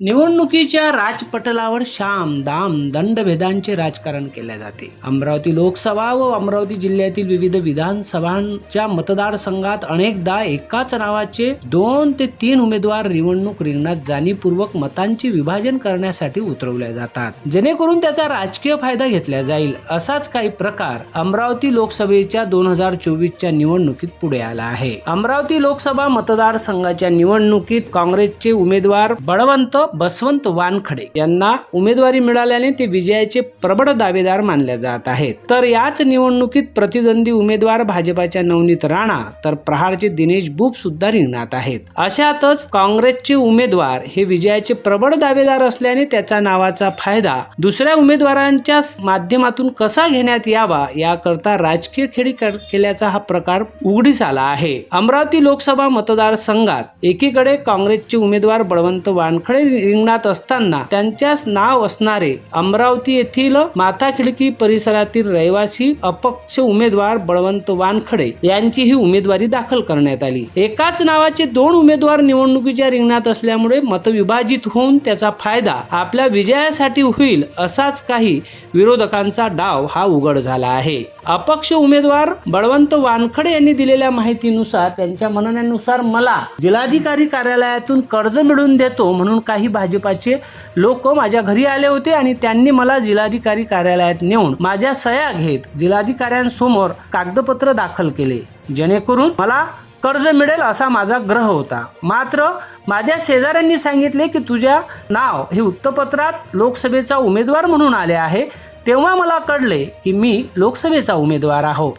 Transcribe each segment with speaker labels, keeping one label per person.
Speaker 1: निवडणुकीच्या राजपटलावर शाम दाम दंडभेदांचे राजकारण केले जाते. अमरावती लोकसभा व अमरावती जिल्ह्यातील विविध विधानसभांच्या मतदारसंघात अनेकदा एकाच नावाचे दोन ते तीन उमेदवार निवडणूक रिंगणात जाणीवपूर्वक मतांचे विभाजन करण्यासाठी उतरवले जातात. जेणेकरून त्याचा राजकीय फायदा घेतला जाईल असाच काही प्रकार अमरावती लोकसभेच्या दोन हजार चोवीसच्या निवडणुकीत पुढे आला आहे. अमरावती लोकसभा मतदारसंघाच्या निवडणुकीत काँग्रेसचे उमेदवार बळवंत बसवंत वानखडे यांना उमेदवारी मिळाल्याने ते विजयाचे प्रबळ दावेदार मानले जात आहेत. तर याच निवडणुकीत प्रतिद्वंदी उमेदवार भाजपाच्या नवनीत राणा तर प्रहारचे दिनेश बुप सुद्धा रिंगणात आहेत. अशातच काँग्रेसचे उमेदवार हे विजयाचे प्रबळ दावेदार असल्याने त्याचा नावाचा फायदा दुसऱ्या उमेदवारांच्या माध्यमातून कसा घेण्यात यावा याकरता राजकीय खेळी केल्याचा हा प्रकार उघडीस आला आहे. अमरावती लोकसभा मतदारसंघात एकीकडे काँग्रेसचे उमेदवार बळवंत वानखडे रिंगणात असताना त्यांच्याच नाव असणारे अमरावती येथील माता खिडकी परिसरातील रहिवासी अपक्ष उमेदवार बळवंत वानखडे यांची ही उमेदवारी दाखल करण्यात आली. एकाच नावाचे दोन उमेदवार निवडणुकीच्या रिंगणात असल्यामुळे मतविभाजित होऊन त्याचा फायदा आपल्या विजयासाठी होईल असाच काही विरोधकांचा डाव हा उघड झाला आहे. अपक्ष उमेदवार बळवंत वानखडे यांनी दिलेल्या माहितीनुसार त्यांच्या म्हणण्यानुसार मला जिल्हाधिकारी कार्यालयातून कर्ज मिळवून देतो म्हणून काही भाजपाचे लोक माझ्या घरी आले होते आणि त्यांनी मला जिल्हाधिकारी कार्यालयात नेऊन माझ्या सह्या घेत जिल्हाधिकाऱ्यांसमोर कागदपत्र दाखल केले. जेणेकरून मला कर्ज मिळेल असा माझा ग्रह होता. मात्र माझ्या शेजाऱ्यांनी सांगितले की तुझ्या नाव हे वृत्तपत्रात लोकसभेचा उमेदवार म्हणून आले आहे. तेव्हा मला कळले की मी लोकसभेचा उमेदवार आहोत.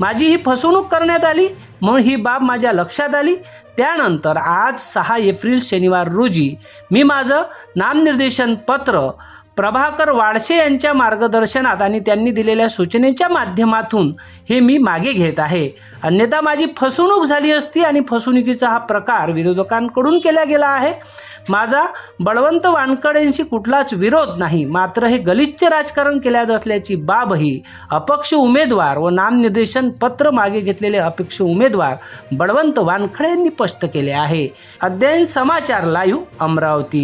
Speaker 1: माझी ही फसवणूक करण्यात आली म्हणून ही बाब माझ्या लक्षात आली. त्यानंतर आज सहा एप्रिल शनिवार रोजी मी माझं नामनिर्देशन पत्र प्रभाकर वाडशे यांच्या मार्गदर्शनात आणि त्यांनी दिलेल्या सूचनेच्या माध्यमातून हे मी मागे घेत आहे. अन्यथा माझी फसवणूक झाली असती आणि फसवणुकीचा हा प्रकार विरोधकांकडून केला गेला आहे. माझा बळवंत वानकडेंशी कुठलाच विरोध नाही. मात्र हे गलिच्छ राजकारण केल्यात असल्याची बाबही अपक्ष उमेदवार व नामनिर्देशन पत्र मागे घेतलेले अपक्ष उमेदवार बळवंत वानखडे यांनी स्पष्ट केले आहे. अध्ययन समाचार लाईव्ह अमरावती.